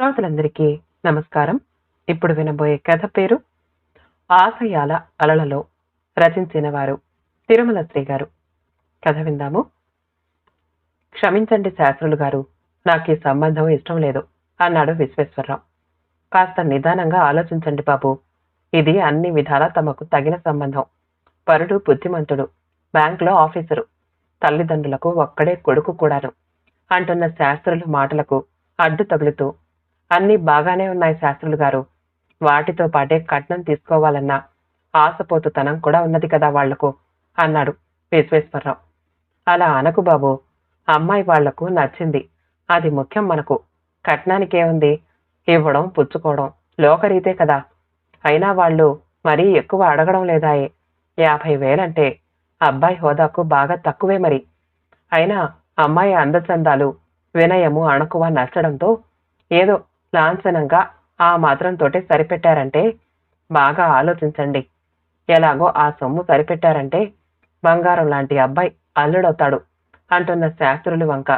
శ్రోతలందరికీ నమస్కారం. ఇప్పుడు వినబోయే కథ పేరు ఆశయాల అలలలో రచించిన వారు తిరుమల శ్రీ గారు కథ విందాము. క్షమించండి శాస్త్రులు గారు నాకు ఈ సంబంధం ఇష్టం లేదు అన్నాడు విశ్వేశ్వరరావు. కాస్త నిదానంగా ఆలోచించండి బాబు. ఇది అన్ని విధాలా తమకు తగిన సంబంధం. పరుడు బుద్ధిమంతుడు బ్యాంకులో ఆఫీసరు తల్లిదండ్రులకు ఒక్కడే కొడుకు కూడాను అంటున్న శాస్త్రుల మాటలకు అడ్డు తగులుతూ అన్నీ బాగానే ఉన్నాయి శాస్త్రులు గారు. వాటితో పాటే కట్నం తీసుకోవాలన్న ఆశపోతుతనం కూడా ఉన్నది కదా వాళ్ళకు అన్నాడు విశ్వేశ్వరరావు. అలా అనకు బాబు అమ్మాయి వాళ్ళకు నచ్చింది. అది ముఖ్యం మనకు. కట్నానికేముంది ఇవ్వడం పుచ్చుకోవడం లోకరీతే కదా. అయినా వాళ్ళు మరీ ఎక్కువ అడగడం లేదాయే. యాభై వేలంటే అబ్బాయి హోదాకు బాగా తక్కువే మరి. అయినా అమ్మాయి అందచందాలు వినయము అణకువ నచ్చడంతో ఏదో లాంఛనంగా ఆ మాత్రంతోటే సరిపెట్టారంటే బాగా ఆలోచించండి. ఎలాగో ఆ సొమ్ము సరిపెట్టారంటే బంగారం లాంటి అబ్బాయి అల్లుడవుతాడు అంటున్న శాస్త్రులు వంక.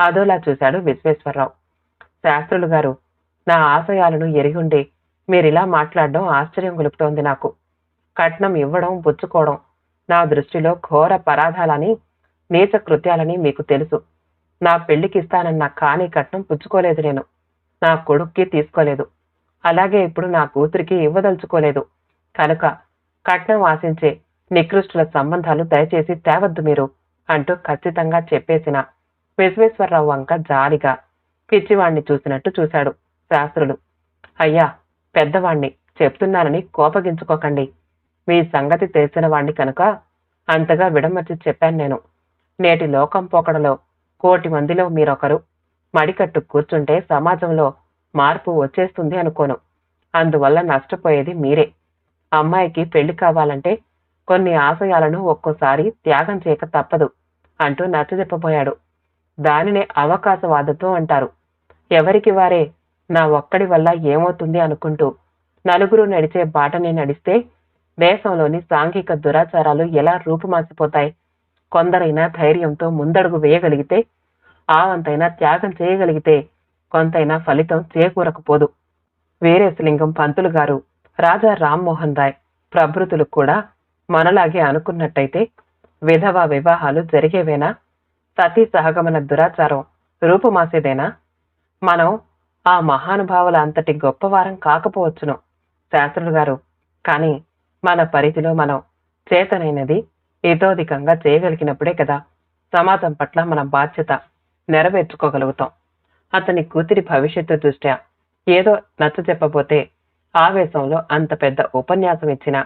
అదోలా చూశాడు విశ్వేశ్వరరావు. శాస్త్రులు గారు నా ఆశయాలను ఎరిగుండి మీరిలా మాట్లాడడం ఆశ్చర్యం గొలుపుతోంది నాకు. కట్నం ఇవ్వడం పుచ్చుకోవడం నా దృష్టిలో ఘోర పరాధాలని నీచ కృత్యాలని మీకు తెలుసు. నా పెళ్ళికిస్తానన్న కాని కట్నం పుచ్చుకోలేదు నేను. నా కొడుక్కి తీసుకోలేదు. అలాగే ఇప్పుడు నా కూతురికి ఇవ్వదలుచుకోలేదు. కనుక కట్నం ఆశించే నికృష్టుల సంబంధాలు దయచేసి తేవద్దు మీరు అంటూ ఖచ్చితంగా చెప్పేసిన విశ్వేశ్వరరావు వంక జాలిగా పిచ్చివాణ్ణి చూసినట్టు చూశాడు శాస్త్రులు. అయ్యా పెద్దవాణ్ణి చెప్తున్నానని కోపగించుకోకండి. మీ సంగతి తెలిసిన వాణ్ణి కనుక అంతగా విడమర్చి చెప్పాను నేను. నేటి లోకం పోకడలో కోటి మందిలో మీరొకరు మడికట్టు కూర్చుంటే సమాజంలో మార్పు వచ్చేస్తుంది అనుకోను. అందువల్ల నష్టపోయేది మీరే. అమ్మాయికి పెళ్ళి కావాలంటే కొన్ని ఆశయాలను ఒక్కోసారి త్యాగం చేయక తప్పదు అంటూ నచ్చజెప్పబోయాడు. దానినే అవకాశవాదతో అంటారు. ఎవరికి వారే నా ఒక్కడి వల్ల ఏమవుతుంది అనుకుంటూ నలుగురు నడిచే బాటనే నడిస్తే దేశంలోని సాంఘిక దురాచారాలు ఎలా రూపుమాసిపోతాయి? కొందరైనా ధైర్యంతో ముందడుగు వేయగలిగితే ఆవంతైనా త్యాగం చేయగలిగితే కొంతైనా ఫలితం చేకూరకపోదు. వీరేశలింగం పంతులు గారు రాజా రామ్మోహన్ రాయ్ ప్రభృతులు కూడా మనలాగే అనుకున్నట్టయితే విధవ వివాహాలు జరిగేవేనా? సతీ సహగమన దురాచారం రూపుమాసేదేనా? మనం ఆ మహానుభావుల అంతటి గొప్పవారం కాకపోవచ్చును శాస్త్రులు గారు. కానీ మన పరిధిలో మనం చేతనైనది ఇతోధికంగా చేయగలిగినప్పుడే కదా సమాజం పట్ల మన బాధ్యత. నెరవేర్చుకోగలుగుతాం. అతని కూతురి భవిష్యత్తు దృష్ట్యా ఏదో నచ్చ చెప్పబోతే ఆవేశంలో అంత పెద్ద ఉపన్యాసం ఇచ్చిన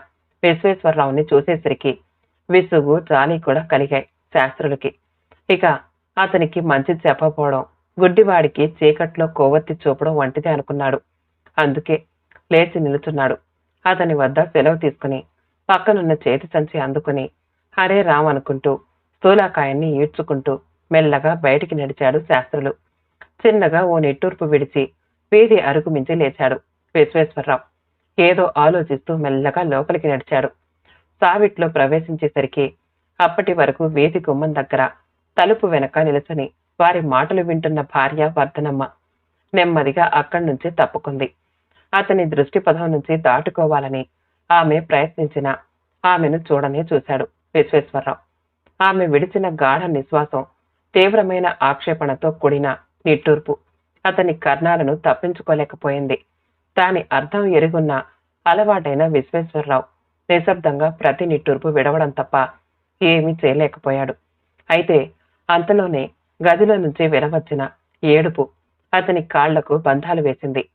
విశ్వేశ్వరరావుని చూసేసరికి విసుగు జాలి కూడా కలిగాయి శాస్త్రులకి. ఇక అతనికి మంచి చెప్పపోవడం గుడ్డివాడికి చీకట్లో కొవ్వొత్తి చూపడం వంటిదే అనుకున్నాడు. అందుకే లేచి నిలుచున్నాడు. అతని వద్ద సెలవు తీసుకుని పక్కనున్న చేతి సంచి అందుకుని హరే రామ్ అనుకుంటూ స్థూలాకాయాన్ని ఈడ్చుకుంటూ మెల్లగా బయటికి నడిచాడు శాస్త్రులు. చిన్నగా ఓ నిట్టూర్పు విడిచి వీధి అరుగు మించి లేచాడు విశ్వేశ్వరరావు. ఏదో ఆలోచిస్తూ మెల్లగా లోపలికి నడిచాడు. సావిట్లో ప్రవేశించేసరికి అప్పటి వరకు వీధి గుమ్మం దగ్గర తలుపు వెనక నిలుచుని వారి మాటలు వింటున్న భార్య వర్ధనమ్మ నెమ్మదిగా అక్కడి నుంచి తప్పుకుంది. అతని దృష్టి పదం నుంచి దాటుకోవాలని ఆమె ప్రయత్నించిన ఆమెను చూడనే చూశాడు విశ్వేశ్వరరావు. ఆమె విడిచిన గాఢ నిశ్వాసం తీవ్రమైన ఆక్షేపణతో కూడిన నిట్టూర్పు. అతని కర్ణాలను తప్పించుకోలేకపోయింది. దాని అర్థం ఎరుగున్న అలవాటైన విశ్వేశ్వరరావు నిశ్శబ్దంగా ప్రతి నిట్టూర్పు విడవడం తప్ప ఏమీ చేయలేకపోయాడు. అయితే అంతలోనే గదిలో నుంచి వినవచ్చిన ఏడుపు అతని కాళ్ళకు బంధాలు వేసింది.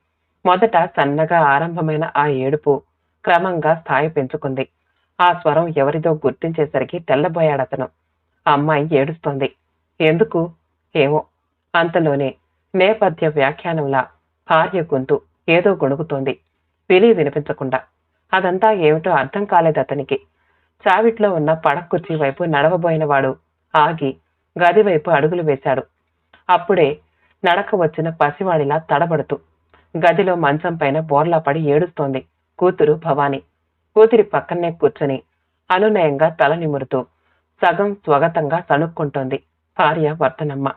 మొదట సన్నగా ఆరంభమైన ఆ ఏడుపు క్రమంగా స్థాయి పెంచుకుంది. ఆ స్వరం ఎవరిదో గుర్తించేసరికి తెల్లబోయాడతను. అమ్మాయి ఏడుస్తోంది. ఎందుకు? ఏమో. అంతలోనే నేపథ్య వ్యాఖ్యానంలా భార్య గొంతు ఏదో గొణుగుతోంది. విని వినిపించకుండా. అదంతా ఏమిటో అర్థం కాలేదు అతనికి. చావిట్లో ఉన్న పడకుర్చీ వైపు నడవబోయినవాడు ఆగి గది వైపు అడుగులు వేశాడు. అప్పుడే నడక వచ్చిన పసివాడిలా తడబడుతూ గదిలో మంచం పైన బోర్లా పడి ఏడుస్తోంది కూతురు భవాని. కూతురి పక్కనే కూర్చొని అనునయంగా తల నిమురుతూ సగం స్వగతంగా తణుక్కుంటోంది. భార్య వర్ధనమ్మ.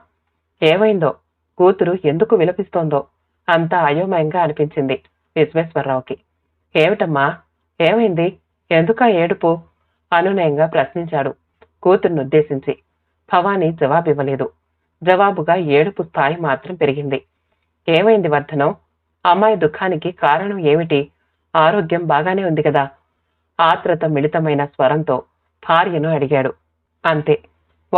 ఏమైందో? కూతురు ఎందుకు విలపిస్తోందో? అంతా అయోమయంగా అనిపించింది విశ్వేశ్వరరావుకి. ఏమిటమ్మా? ఏమైంది? ఎందుకా ఏడుపు? అనునయంగా ప్రశ్నించాడు కూతుర్ని ఉద్దేశించి భవానీ జవాబివ్వలేదు. జవాబుగా ఏడుపు స్థాయి మాత్రం పెరిగింది. ఏమైంది వర్ధనం? అమ్మాయి దుఃఖానికి కారణం ఏమిటి? ఆరోగ్యం బాగానే ఉంది కదా? ఆత్రత మిళితమైన స్వరంతో భార్యను అడిగాడు. అంతే.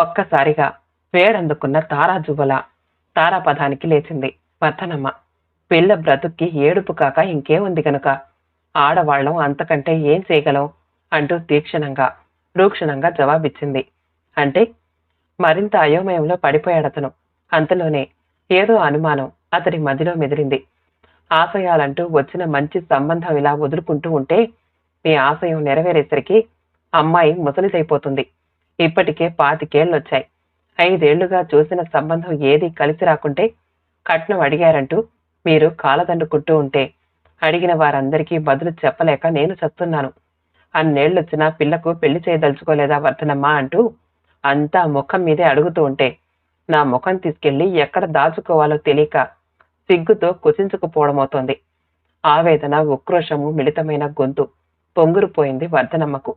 ఒక్కసారిగా వేడందుకున్న తారాజువ్వల తారాపదానికి లేచింది. వర్ధనమ్మ పిల్ల బ్రతుక్కి ఏడుపు కాక ఇంకేముంది గనుక. ఆడవాళ్ళం అంతకంటే ఏం చేయగలం? అంటూ తీక్షణంగా రూక్షణంగా జవాబిచ్చింది. అంటే మరింత అయోమయంలో పడిపోయాడతను. అంతలోనే ఏదో అనుమానం అతడి మదిలో మెదిరింది. ఆశయాలంటూ వచ్చిన మంచి సంబంధం ఇలా వదులుకుంటూ ఉంటే మీ ఆశయం నెరవేరేసరికి అమ్మాయి ముసలిదైపోతుంది. ఇప్పటికే పాతికేళ్ళొచ్చాయి. ఐదేళ్ళుగా చూసిన సంబంధం ఏది కలిసి రాకుంటే కట్నం అడిగారంటూ మీరు కాలదండుకుంటూ ఉంటే అడిగిన వారందరికీ బదులు చెప్పలేక నేను చస్తున్నాను అన్నేళ్ళొచ్చినా పిల్లకు పెళ్ళి చేయదలుచుకోలేదా వర్ధనమ్మా అంటూ అంతా ముఖం మీదే అడుగుతూ ఉంటే నా ముఖం తీసుకెళ్ళి ఎక్కడ దాచుకోవాలో తెలియక సిగ్గుతో కుచించుకుపోవడమవుతోంది. ఆవేదన ఉక్రోషము మిళితమైన గొంతు పొంగురుపోయింది వర్ధనమ్మకు.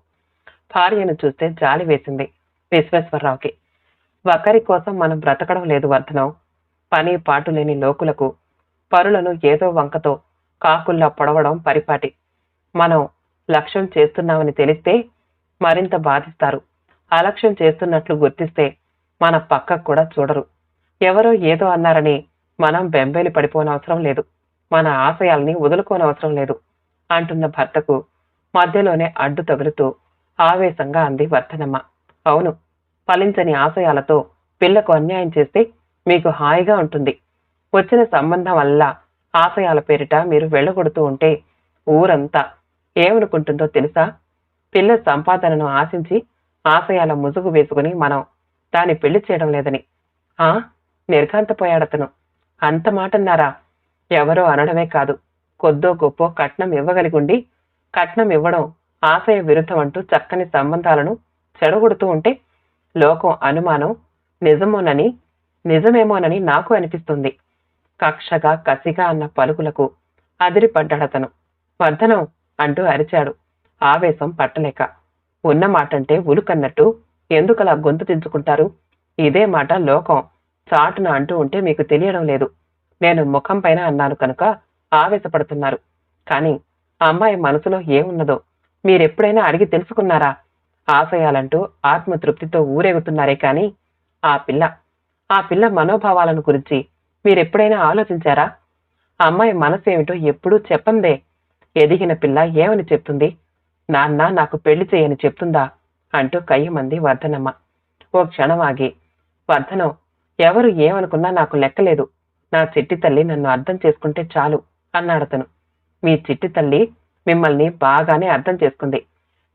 భార్యను చూస్తే జాలి వేసింది విశ్వేశ్వరరావుకి. ఒకరి కోసం మనం బ్రతకడం లేదు వర్ధనం పని పాటు లేని లోకులకు పరులను ఏదో వంకతో కాకుల్లా పొడవడం పరిపాటి. మనం లక్ష్యం చేస్తున్నామని తెలిస్తే మరింత బాధిస్తారు. అలక్ష్యం చేస్తున్నట్లు గుర్తిస్తే మన పక్కకు కూడా చూడరు. ఎవరో ఏదో అన్నారని మనం బెంబేలి పడిపోనవసరం లేదు. మన ఆశయాల్ని వదులుకోనవసరం లేదు అంటున్న భర్తకు మధ్యలోనే అడ్డు తగులుతూ ఆవేశంగా అంది వర్ధనమ్మ. అవును ఫలించని ఆశయాలతో పిల్లకు అన్యాయం చేస్తే మీకు హాయిగా ఉంటుంది. వచ్చిన సంబంధం వల్ల ఆశయాల పేరిట మీరు వెళ్ళగొడుతూ ఉంటే ఊరంతా ఏమనుకుంటుందో తెలుసా? పిల్ల సంపాదనను ఆశించి ఆశయాల ముసుగు వేసుకుని మనం దాన్ని పెళ్ళి చేయడం లేదని. ఆ? నిర్ఘాంతపోయాడతను. అంత మాటన్నారా? ఎవరో అనడమే కాదు. కొద్దో గొప్పో కట్నం ఇవ్వగలిగుండి కట్నం ఇవ్వడం ఆశయ విరుద్ధం అంటూ చక్కని సంబంధాలను చెడగొడుతూ ఉంటే లోకం అనుమానం నిజమోనని నిజమేమోనని నాకు అనిపిస్తుంది. కక్షగా కసిగా అన్న పలుకులకు అదిరిపడ్డాడతను. వర్ధనం అంటూ అరిచాడు. ఆవేశం పట్టలేక. ఉన్న మాటంటే ఉలుకన్నట్టు ఎందుకలా గొంతు తెంచుకుంటారు ఇదే మాట లోకం చాటున అంటూ ఉంటే మీకు తెలియడం లేదు. నేను ముఖం పైన అన్నాను కనుక ఆవేశపడుతున్నారు. కానీ అమ్మాయి మనసులో ఏమున్నదో మీరెప్పుడైనా అడిగి తెలుసుకున్నారా? ఆశయాలంటూ ఆత్మతృప్తితో ఊరేగుతున్నారే కానీ ఆ పిల్ల ఆ పిల్ల మనోభావాలను గురించి మీరెప్పుడైనా ఆలోచించారా? అమ్మాయి మనసేమిటో ఎప్పుడూ చెప్పందే. ఎదిగిన పిల్ల ఏమని చెప్తుంది? నాన్న నాకు పెళ్ళి చేయని చెప్తుందా? అంటూ కయ్యమంది వర్ధనమ్మ. ఓ క్షణం ఆగి వర్ధనం ఎవరు ఏమనుకున్నా నాకు లెక్కలేదు. నా చిట్టి తల్లి నన్ను అర్థం చేసుకుంటే చాలు అన్నాడతను. మీ చిట్టి తల్లి మిమ్మల్ని బాగానే అర్థం చేసుకుంది.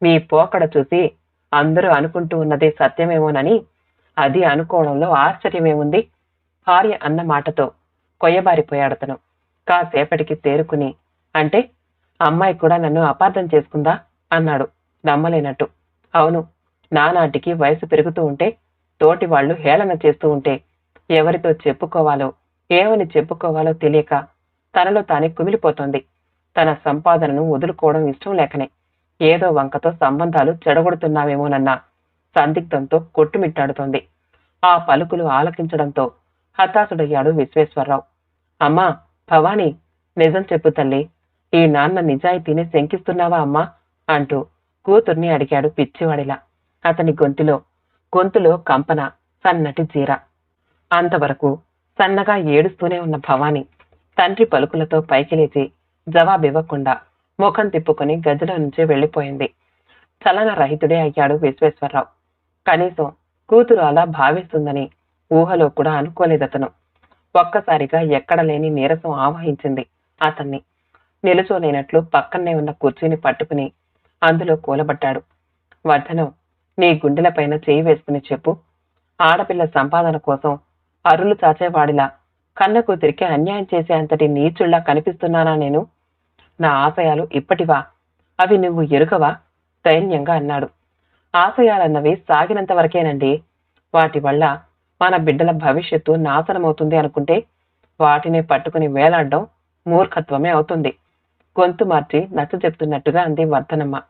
మీ పోకడ చూసి అందరూ అనుకుంటూ ఉన్నదే సత్యమేమోనని అది అనుకోవడంలో ఆశ్చర్యమేముంది? భార్య అన్న మాటతో కొయ్యబారిపోయాడతను. కాసేపటికి తేరుకుని అంటే అమ్మాయి కూడా నన్ను అపార్థం చేసుకుందా? అన్నాడు నమ్మలేనట్టు. అవును నానాటికి వయసు పెరుగుతూ ఉంటే తోటి వాళ్ళు హేళన చేస్తూ ఉంటే ఎవరితో చెప్పుకోవాలో ఏమని చెప్పుకోవాలో తెలియక తనలో తానే కుమిలిపోతోంది. తన సంపాదనను వదులుకోవడం ఇష్టం లేకనే. ఏదో వంకతో సంబంధాలు చెడగొడుతున్నావేమోనన్న సందిగ్ధంతో కొట్టుమిట్టాడుతోంది. ఆ పలుకులు ఆలకించడంతో హతాశుడయ్యాడు విశ్వేశ్వరరావు. అమ్మా భవానీ నిజం చెప్పు తల్లి ఈ నాన్న నిజాయితీని శంకిస్తున్నావా అమ్మా? అంటూ కూతుర్ని అడిగాడు పిచ్చివాడిలా. అతని గొంతులో గొంతులో కంపన సన్నటి జీర అంతవరకు సన్నగా ఏడుస్తూనే ఉన్న భవాని తండ్రి పలుకులతో పైకి లేచి జవాబివ్వకుండా ముఖం తిప్పుకొని గదిలో నుంచి వెళ్ళిపోయింది. చలన రహితుడే అయ్యాడు విశ్వేశ్వరరావు. కనీసం కూతురు అలా భావిస్తుందని ఊహలో కూడా అనుకోలేదతను ఒక్కసారిగా ఎక్కడ లేని నీరసం ఆవహించింది అతన్ని. నిలుచోలేనట్లు పక్కనే ఉన్న కుర్చీని పట్టుకుని అందులో కూలబడ్డాడు. వర్ధనం నీ గుండెలపైన చేయి వేసుకుని చెప్పు. ఆడపిల్ల సంపాదన కోసం అరులు చాచేవాడిలా కన్న కూతురికి అన్యాయం చేసే అంతటి నీచుళ్ళా కనిపిస్తున్నానా నేను? నా ఆశయాలు ఇప్పటివా? అవి నువ్వు ఎరుకవా? దైన్యంగా అన్నాడు. ఆశయాలన్నవి సాగినంత వరకేనండి. వాటి వల్ల మన బిడ్డల భవిష్యత్తు నాశనమవుతుంది అనుకుంటే వాటిని పట్టుకుని వేలాడడం మూర్ఖత్వమే అవుతుంది. గొంతు మార్చి నచ్చ చెప్తున్నట్టుగా అంది వర్ధనమ్మ.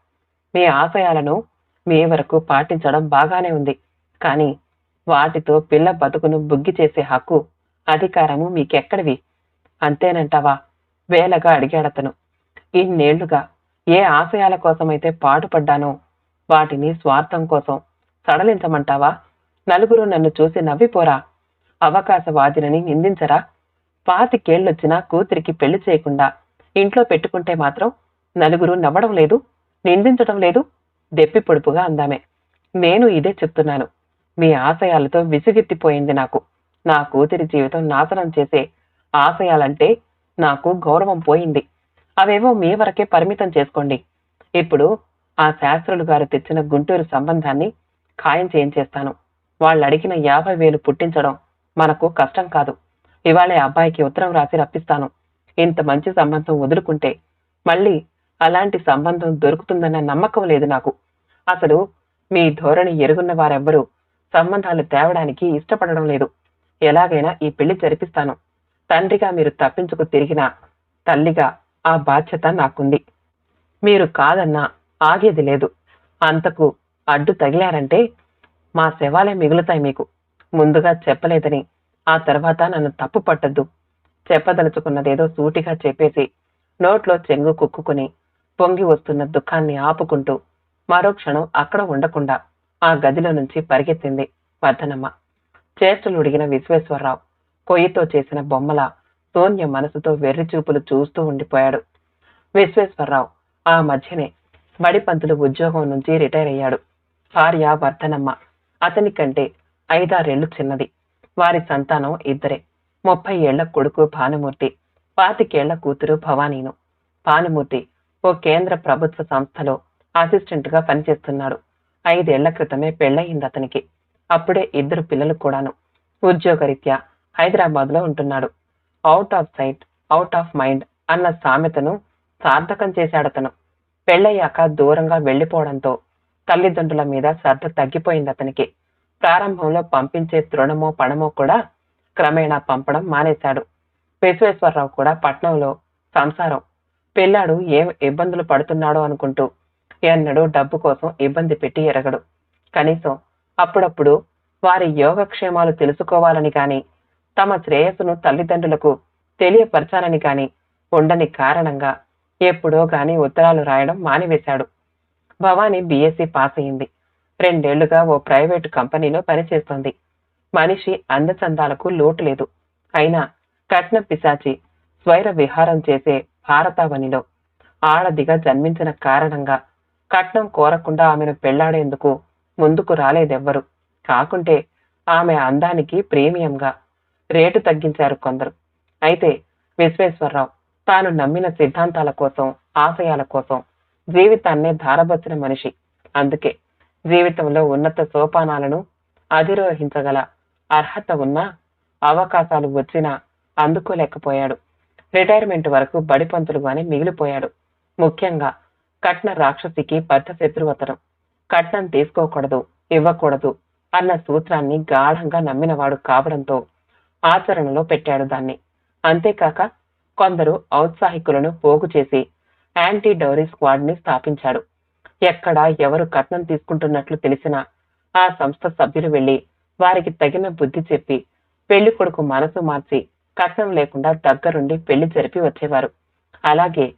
మీ ఆశయాలను మీ వరకు పాటించడం బాగానే ఉంది. కానీ వాటితో పిల్ల బతుకును బుగ్గి చేసే హక్కు అధికారము మీకెక్కడివి? అంతేనంటావా? వేలగా అడిగాడతను. ఇన్నేళ్ళుగా ఏ ఆశయాల కోసమైతే పాటుపడ్డానో వాటిని స్వార్థం కోసం సడలించమంటావా? నలుగురు నన్ను చూసి నవ్విపోరా. అవకాశవాదినని నిందించరా? పాతికేళ్ళొచ్చినా కూతురికి పెళ్ళి చేయకుండా ఇంట్లో పెట్టుకుంటే మాత్రం నలుగురు నవ్వడం లేదు నిందించడం లేదు దెప్పి పొడుపుగా అందామే. నేను ఇదే చెప్తున్నాను. మీ ఆశయాలతో విసుగెత్తిపోయింది నాకు. నా కూతురి జీవితం నాశనం చేసే ఆశయాలంటే నాకు గౌరవం పోయింది. అవేవో మీ వరకే పరిమితం చేసుకోండి. ఇప్పుడు ఆ శాస్త్రులు గారు తెచ్చిన గుంటూరు సంబంధాన్ని ఖాయం చేయించేస్తాను. వాళ్ళు అడిగిన యాభై వేలు పుట్టించడం మనకు కష్టం కాదు. ఇవాళే అబ్బాయికి ఉత్తరం రాసి రప్పిస్తాను. ఇంత మంచి సంబంధం వదులుకుంటే మళ్ళీ అలాంటి సంబంధం దొరుకుతుందన్న నమ్మకం లేదు నాకు. అసలు మీ ధోరణి ఎరుగున్న వారెవ్వరూ సంబంధాలు తేవడానికి ఇష్టపడడం లేదు. ఎలాగైనా ఈ పెళ్ళి జరిపిస్తాను. తండ్రిగా మీరు తప్పించుకు తిరిగిన తల్లిగా ఆ బాధ్యత నాకుంది. మీరు కాదన్నా ఆగేది లేదు. అంతకు అడ్డు తగిలారంటే మా శవాలే మిగులుతాయి మీకు. ముందుగా చెప్పలేదని ఆ తర్వాత నన్ను తప్పు పట్టద్దు. చెప్పదలుచుకున్నదేదో సూటిగా చెప్పేసి నోట్లో చెంగు కుక్కుకుని పొంగి వస్తున్న దుఃఖాన్ని ఆపుకుంటూ మరో క్షణం అక్కడ ఉండకుండా ఆ గదిలో నుంచి పరిగెత్తింది వర్ధనమ్మ. చేష్టలుడిగిన విశ్వేశ్వరరావు కొయ్యితో చేసిన బొమ్మల శూన్య మనసుతో వెర్రి చూపులు చూస్తూ ఉండిపోయాడు. విశ్వేశ్వరరావు ఆ మధ్యనే బడిపంతులు ఉద్యోగం నుంచి రిటైర్ అయ్యాడు. భార్య వర్ధనమ్మ. అతని కంటే ఐదారేళ్ళు చిన్నది. వారి సంతానం ఇద్దరే. ముప్పై ఏళ్ళ కొడుకు భానుమూర్తి పాతికేళ్ళ కూతురు భవానీను. భానుమూర్తి ఓ కేంద్ర ప్రభుత్వ సంస్థలో అసిస్టెంట్గా పనిచేస్తున్నాడు. ఐదేళ్ళ క్రితమే పెళ్ళయింది అతనికి. అప్పుడే ఇద్దరు పిల్లలు కూడాను. ఉద్యోగరీత్యా హైదరాబాద్లో ఉంటున్నాడు. Out of sight out of mind అన్న సామెతను సార్థకం చేశాడతను పెళ్ళయ్యాక దూరంగా వెళ్ళిపోవడంతో తల్లిదండ్రుల మీద శ్రద్ధ తగ్గిపోయింది అతనికి. ప్రారంభంలో పంపించే తృణమో పణమో కూడా క్రమేణా పంపడం మానేశాడు. విశ్వేశ్వరరావు కూడా పట్నంలో సంసారం. పిల్లాడు ఏం ఇబ్బందులు పడుతున్నాడో అనుకుంటూ ఎన్నడూ డబ్బు కోసం ఇబ్బంది పెట్టి ఎరగడు. కనీసం అప్పుడప్పుడు వారి యోగక్షేమాలు తెలుసుకోవాలని కానీ తమ శ్రేయస్సును తల్లిదండ్రులకు తెలియపరచాలని కాని ఉండని కారణంగా ఎప్పుడో గాని ఉత్తరాలు రాయడం మానివేశాడు. భవానీ బీఎస్సీ పాస్ అయింది. రెండేళ్ళుగా ఓ ప్రైవేటు కంపెనీలో పనిచేస్తోంది. మనిషి అందచందాలకు లోటు లేదు. అయినా కట్న పిశాచి స్వైర విహారం చేసే భారతావనిలో ఆడదిగా జన్మించిన కారణంగా కట్నం కోరకుండా ఆమెను పెళ్ళాడేందుకు ముందుకు రాలేదెవ్వరు. కాకుంటే ఆమె అందానికి ప్రీమియంగా రేటు తగ్గించారు కొందరు. అయితే విశ్వేశ్వరరావు తాను నమ్మిన సిద్ధాంతాల కోసం ఆశయాల కోసం జీవితాన్నే ధారబచ్చిన మనిషి. అందుకే జీవితంలో ఉన్నత సోపానాలను అధిరోహించగల అర్హత ఉన్నా అవకాశాలు వచ్చినా అందుకోలేకపోయాడు. రిటైర్మెంట్ వరకు బడిపంతులుగానే మిగిలిపోయాడు. ముఖ్యంగా కట్న రాక్షసికి పెద్ద శత్రువతరం కట్నం తీసుకోకూడదు ఇవ్వకూడదు అన్న సూత్రాన్ని గాఢంగా నమ్మినవాడు కావడంతో ఆచరణలో పెట్టాడు దాన్ని. అంతేకాక కొందరు ఔత్సాహికులను పోగు చేసి యాంటీ డౌరీ స్క్వాడ్ని స్థాపించాడు. ఎక్కడ ఎవరు కట్నం తీసుకుంటున్నట్లు తెలిసినా ఆ సంస్థ సభ్యులు వెళ్ళి వారికి తగిన బుద్ధి చెప్పి పెళ్ళి కొడుకు మనసు మార్చి కట్నం లేకుండా దగ్గరుండి పెళ్ళి జరిపి వచ్చేవారు. అలాగే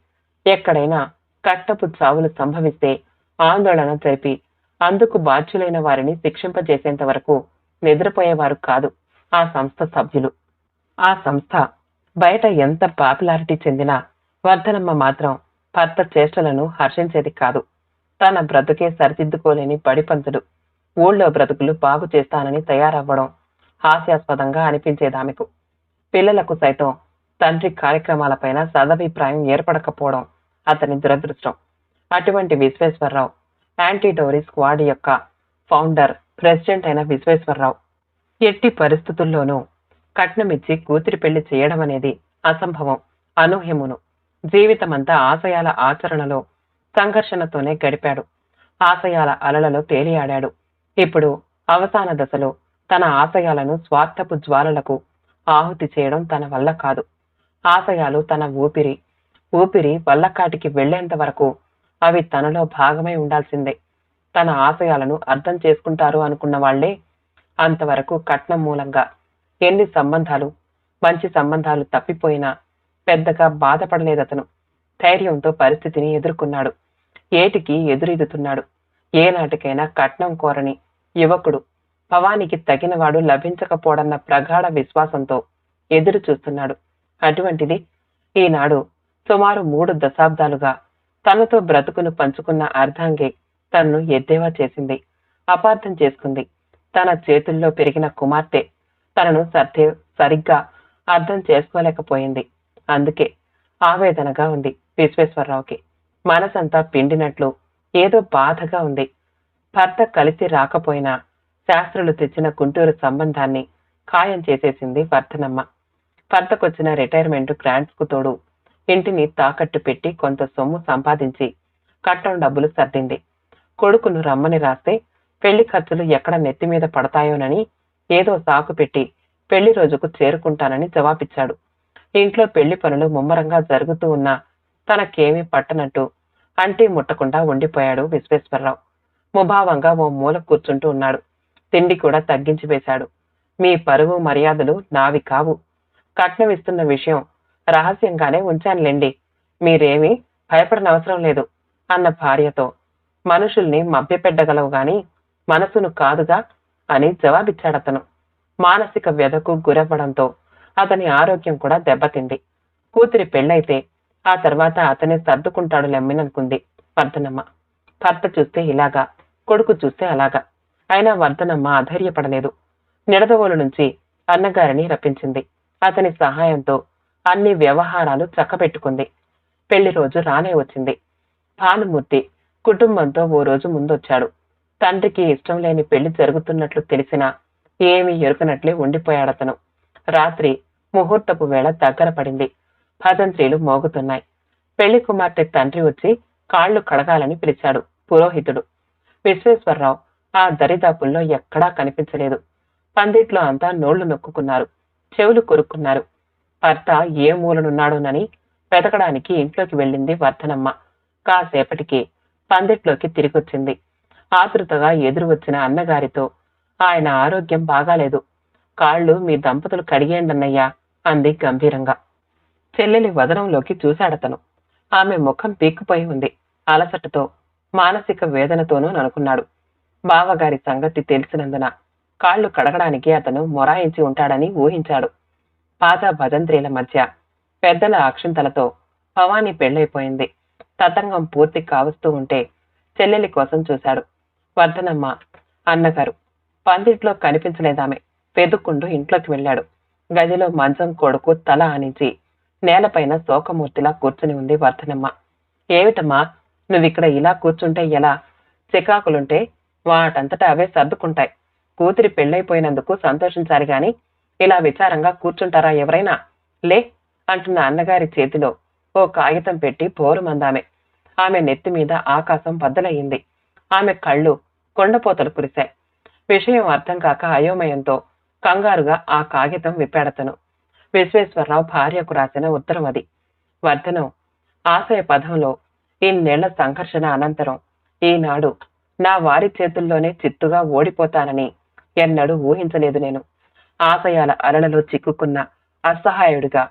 ఎక్కడైనా కట్టపు చావులు సంభవిస్తే ఆందోళన జరిపి అందుకు బాధ్యులైన వారిని శిక్షింపజేసేంత వరకు నిద్రపోయేవారు కాదు. ఆ సంస్థ సభ్యులు. ఆ సంస్థ బయట ఎంత పాపులారిటీ చెందినా వర్ధనమ్మ మాత్రం భర్త చేష్టలను హర్షించేది కాదు. తన బ్రతుకే సరిదిద్దుకోలేని బడిపంతుడు ఊళ్ళో బ్రతుకులు బాగు చేస్తానని తయారవ్వడం హాస్యాస్పదంగా అనిపించేదామెకు పిల్లలకు సైతం తండ్రి కార్యక్రమాలపైన సదభిప్రాయం ఏర్పడకపోవడం అతని దురదృష్టం. అటువంటి విశ్వేశ్వరరావు యాంటీ డోరీ స్క్వాడ్ యొక్క ఫౌండర్ ప్రెసిడెంట్ అయిన విశ్వేశ్వరరావు ఎట్టి పరిస్థితుల్లోనూ కట్నమిచ్చి కూతురి పెళ్ళి చేయడం అనేది అసంభవం అనూహ్యమును. జీవితమంతా ఆశయాల ఆచరణలో సంఘర్షణతోనే గడిపాడు. ఆశయాల అలలలో తేలియాడాడు. ఇప్పుడు అవసాన దశలో తన ఆశయాలను స్వార్థపు జ్వాలలకు ఆహుతి చేయడం తన వల్ల కాదు. ఆశయాలు తన ఊపిరి ఊపిరి వల్లకాటికి వెళ్ళేంత వరకు అవి తనలో భాగమై ఉండాల్సిందే. తన ఆశయాలను అర్థం చేసుకుంటారు అనుకున్న వాళ్ళే అంతవరకు కట్నం మూలంగా. ఎన్ని సంబంధాలు మంచి సంబంధాలు తప్పిపోయినా పెద్దగా బాధపడలేదతను. ధైర్యంతో పరిస్థితిని ఎదుర్కొన్నాడు. ఏటికి ఎదురెదుతున్నాడు? ఏనాటికైనా కట్నం కోరని యువకుడు భవానికి తగినవాడు లభించకపోడన్న ప్రగాఢ విశ్వాసంతో ఎదురు చూస్తున్నాడు అటువంటిది ఈనాడు సుమారు మూడు దశాబ్దాలుగా తనతో బ్రతుకును పంచుకున్న అర్ధాంగి తన్ను ఎద్దేవా చేసింది అపార్థం చేసుకుంది. తన చేతుల్లో పెరిగిన కుమార్తె తనను సర్దే సరిగ్గా అర్థం చేసుకోలేకపోయింది. అందుకే ఆవేదనగా ఉంది విశ్వేశ్వరరావుకి. మనసంతా పిండినట్లు ఏదో బాధగా ఉంది. భర్త కలిసి రాకపోయినా శాస్త్రులు తెచ్చిన గుంటూరు సంబంధాన్ని ఖాయం చేసేసింది వర్ధనమ్మ. భర్తకొచ్చిన రిటైర్మెంట్ గ్రాంట్స్కు తోడు ఇంటిని తాకట్టు పెట్టి కొంత సొమ్ము సంపాదించి కట్టం డబ్బులు సర్దింది. కొడుకును రమ్మని రాస్తే పెళ్ళి ఖర్చులు ఎక్కడ నెత్తి మీద పడతాయోనని ఏదో సాకు పెట్టి పెళ్ళి రోజుకు చేరుకుంటానని జవాబిచ్చాడు. ఇంట్లో పెళ్ళి పనులు ముమ్మరంగా జరుగుతూ ఉన్నా తనకేమీ పట్టనట్టు అంటీ ముట్టకుండా ఉండిపోయాడు విశ్వేశ్వరరావు. ముభావంగా ఓ మూల కూర్చుంటూ ఉన్నాడు. తిండి కూడా తగ్గించి వేశాడు. మీ పరువు మర్యాదలు నావి కావు. కట్నమిస్తున్న విషయం రహస్యంగానే ఉంచానులేండి. మీరేమీ భయపడనవసరం లేదు అన్న భార్యతో. మనుషుల్ని మభ్యపెట్టగలవు గాని మనసును కాదుగా అని జవాబిచ్చాడతను. మానసిక వ్యధకు గురవ్వడంతో అతని ఆరోగ్యం కూడా దెబ్బతింది. కూతురి పెళ్ళైతే ఆ తర్వాత అతనే సర్దుకుంటాడు లెమ్మిననుకుంది వర్ధనమ్మ. భర్త చూస్తే ఇలాగా కొడుకు చూస్తే అలాగా. అయినా వర్ధనమ్మ అధైర్యపడలేదు. నిడదవోలు నుంచి అన్నగారిని రప్పించింది. అతని సహాయంతో అన్ని వ్యవహారాలు చక్కబెట్టుకుంది. పెళ్ళి రోజు రానే వచ్చింది. భానుమూర్తి కుటుంబంతో ఓ రోజు ముందొచ్చాడు. తండ్రికి ఇష్టం లేని పెళ్ళి జరుగుతున్నట్లు తెలిసినా ఏమీ ఎరుకనట్లే ఉండిపోయాడతను. రాత్రి ముహూర్తపు వేళ దగ్గర పడింది. భజంత్రీలు మోగుతున్నాయి. పెళ్ళి కుమార్తె తండ్రి వచ్చి కాళ్ళు కడగాలని పిలిచాడు పురోహితుడు. విశ్వేశ్వరరావు ఆ దరిదాపుల్లో ఎక్కడా కనిపించలేదు. పందిట్లో అంతా నోళ్ళు నొక్కుకున్నారు. చెవులు కొరుక్కున్నారు. భర్త ఏ మూలనున్నాడోనని వెతకడానికి ఇంట్లోకి వెళ్ళింది వర్ధనమ్మ. కాసేపటికి పందిట్లోకి తిరిగొచ్చింది. ఆతృతగా ఎదురు వచ్చిన అన్నగారితో ఆయన ఆరోగ్యం బాగాలేదు. కాళ్ళు మీ దంపతులు కడిగేయండన్నయ్యా అంది గంభీరంగా. చెల్లెలి వదనంలోకి చూశాడతను. ఆమె ముఖం పీక్కుపోయి ఉంది. అలసటతో మానసిక వేదనతోనూ అనుకున్నాడు బావగారి సంగతి తెలిసినందున కాళ్ళు కడగడానికి అతను మొరాయించి ఉంటాడని ఊహించాడు. పాత భజంత్రీల మధ్య పెద్దల అక్షింతలతో భవానీ పెళ్ళైపోయింది. తతంగం పూర్తి కావస్తూ ఉంటే చెల్లెలి కోసం చూశాడు. వర్ధనమ్మ అన్నగారు. పందిట్లో కనిపించలేదామె. వెతుక్కుంటూ ఇంట్లోకి వెళ్ళాడు. గదిలో మంచం కొడుకు తల ఆనించి నేలపైన శోకమూర్తిలా కూర్చుని ఉంది వర్ధనమ్మ. ఏమిటమ్మా? నువ్విక్కడ ఇలా కూర్చుంటే ఎలా? చికాకులుంటే వాటంతటా అవే సర్దుకుంటాయి. కూతురి పెళ్ళైపోయినందుకు సంతోషించాలి గాని ఇలా విచారంగా కూర్చుంటారా ఎవరైనా? లే అంటున్న అన్నగారి చేతిలో ఓ కాగితం పెట్టి పోరుమందామె. ఆమె నెత్తి మీద ఆకాశం బద్దలయ్యింది. ఆమె కళ్ళు కొండపోతలు కురిశాయి. విషయం అర్థం కాక అయోమయంతో కంగారుగా ఆ కాగితం విప్పాడతను. విశ్వేశ్వరరావు భార్యకు రాసిన ఉత్తరం అది. వర్ధనం ఆశయ పదంలో ఇన్నేళ్ళ సంఘర్షణ అనంతరం ఈనాడు నా వారి చేతుల్లోనే చిత్తుగా ఓడిపోతానని ఎన్నడూ ఊహించలేదు నేను. ఆశయాల అలలలో చిక్కుకున్న అసహాయుడిగా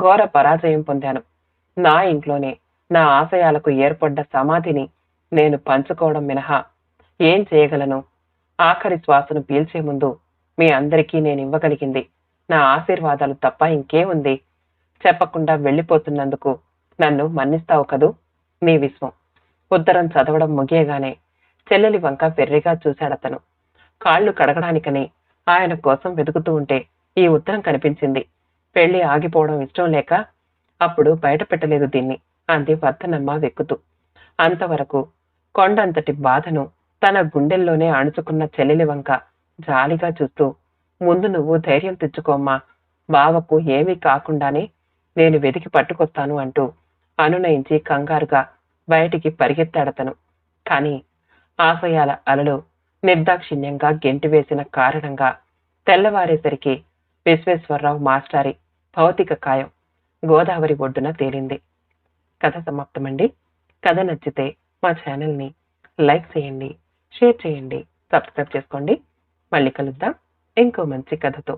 ఘోర పరాజయం పొందాను. నా ఇంట్లోనే నా ఆశయాలకు ఏర్పడ్డ సమాధిని నేను పంచుకోవడం మినహా. ఏం చేయగలను? ఆఖరి శ్వాసను పీల్చే ముందు మీ అందరికీ నేను ఇవ్వగలిగింది. నా ఆశీర్వాదాలు తప్ప ఇంకేముంది? చెప్పకుండా వెళ్ళిపోతున్నందుకు నన్ను మన్నిస్తావు కదూ? మీ విశ్వం. ఉత్తరం చదవడం ముగియగానే చెల్లెలి వంక వెర్రిగా చూశాడతను. కాళ్ళు కడగడానికని ఆయన కోసం వెతుకుతూ ఉంటే ఈ ఉత్తరం కనిపించింది. పెళ్ళి ఆగిపోవడం ఇష్టం లేక అప్పుడు బయట పెట్టలేదు దీన్ని అంది వర్ధనమ్మ వెక్కుతూ. అంతవరకు కొండంతటి బాధను తన గుండెల్లోనే అణుచుకున్న చెల్లెలి వంక జాలిగా చూస్తూ ముందు నువ్వు ధైర్యం తెచ్చుకోమ్మా. బావకు ఏమీ కాకుండానే నేను వెతికి పట్టుకొస్తాను అంటూ అనునయించి కంగారుగా బయటికి పరిగెత్తాడతను. కాని ఆశయాల అలలు నిర్దాక్షిణ్యంగా గెంటివేసిన కారణంగా తెల్లవారేసరికి విశ్వేశ్వరరావు మాస్టారి భౌతిక కాయం గోదావరి ఒడ్డున తేలింది. కథ సమాప్తమండి. కథ నచ్చితే మా ఛానల్ని లైక్ చేయండి షేర్ చేయండి సబ్స్క్రైబ్ చేసుకోండి. మళ్ళీ కలుద్దాం. ఇంకో మంచి కథతో.